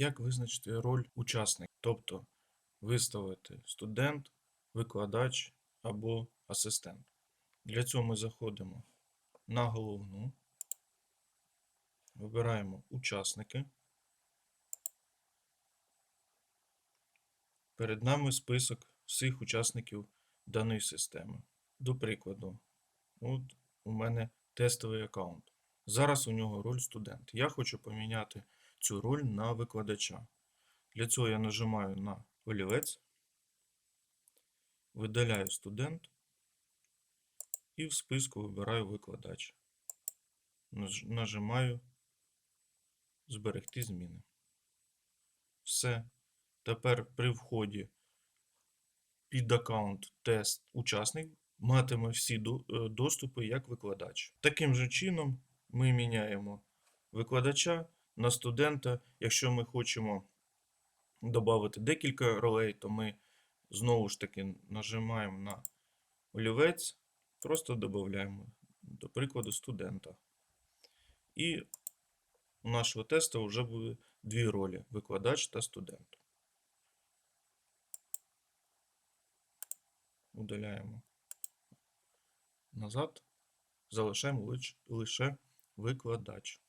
Як визначити роль учасника? Тобто виставити студент, викладач або асистент. Для цього ми заходимо на головну, вибираємо учасники. Перед нами список всіх учасників даної системи. До прикладу, от у мене тестовий аккаунт. Зараз у нього роль студент. Я хочу поміняти цю роль на викладача. Для цього я нажимаю на олівець, видаляю студент і в списку вибираю викладач. Нажимаю Зберегти зміни. Все. Тепер при вході під аккаунт тест учасник матиме всі е, доступи як викладач. Таким же чином ми міняємо викладача на студента. Якщо ми хочемо додати декілька ролей, то ми знову ж таки нажимаємо на олівець, просто додаємо, до прикладу, студента. І у нашого теста вже буде дві ролі: викладач та студент. Удаляємо назад, залишаємо лише викладач.